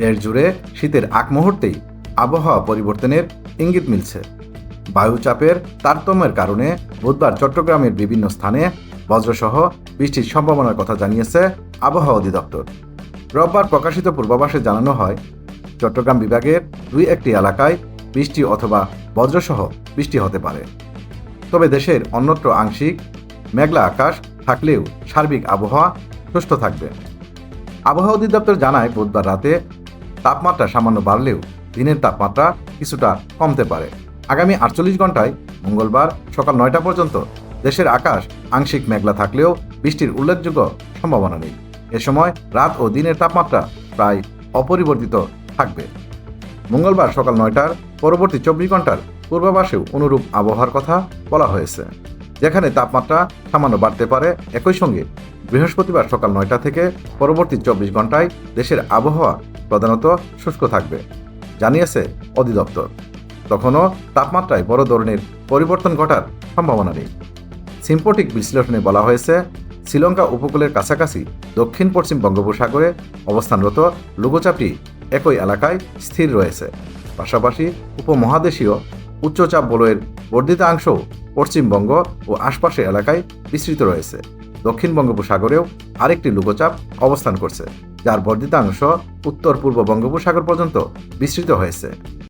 দেশ জুড়ে শীতের আগ মুহূর্তেই আবহাওয়া পরিবর্তনের ইঙ্গিত মিলছে। বায়ুচাপের তারতম্যের কারণে বুধবার চট্টগ্রামের বিভিন্ন স্থানে বজ্রসহ বৃষ্টির সম্ভাবনার কথা জানিয়েছে আবহাওয়া অধিদপ্তর। রোববার প্রকাশিত পূর্বাভাসে জানানো হয়, চট্টগ্রাম বিভাগের দুই একটি এলাকায় বৃষ্টি অথবা বজ্রসহ বৃষ্টি হতে পারে। তবে দেশের অন্যত্র আংশিক মেঘলা আকাশ থাকলেও সার্বিক আবহাওয়া সুস্থ থাকবে। আবহাওয়া অধিদপ্তর জানায়, বুধবার রাতে তাপমাত্রা সামান্য বাড়লেও দিনের তাপমাত্রা কিছুটা কমতে পারে। আগামী আটচল্লিশ ঘন্টায় মঙ্গলবার সকাল নয়টা পর্যন্ত দেশের আকাশ আংশিক মেঘলা থাকলেও বৃষ্টির উল্লেখযোগ্য সম্ভাবনা নেই। এ সময় রাত ও দিনের তাপমাত্রা প্রায় অপরিবর্তিত থাকবে। মঙ্গলবার সকাল নয়টার পরবর্তী চব্বিশ ঘণ্টার পূর্বাভাসেও অনুরূপ আবহাওয়ার কথা বলা হয়েছে। যেখানে তাপমাত্রা সামান্য বাড়তে পারে। একই সঙ্গে বৃহস্পতিবার সকাল নয়টা থেকে পরবর্তী চব্বিশ ঘন্টায় দেশের আবহাওয়া প্রধানত শুষ্ক থাকবে, জানিয়েছে অধিদপ্তর। তখনও তাপমাত্রায় বড় ধরনের পরিবর্তন ঘটার সম্ভাবনা নেই। সিম্পটিক বিশ্লেষণে বলা হয়েছে, শ্রীলঙ্কা উপকূলের কাছাকাছি দক্ষিণ পশ্চিম বঙ্গোপসাগরে অবস্থানরত লঘুচাপটি একই এলাকায় স্থির রয়েছে। পাশাপাশি উপমহাদেশীয় উচ্চচাপ বলয়ের বর্ধিত অংশও পশ্চিমবঙ্গ ও আশপাশের এলাকায় বিস্তৃত রয়েছে। দক্ষিণ বঙ্গোপসাগরেও আরেকটি লুকোচাপ অবস্থান করছে, যার বর্ধিতাংশ উত্তর পূর্ব বঙ্গোপসাগর পর্যন্ত বিস্তৃত হয়েছে।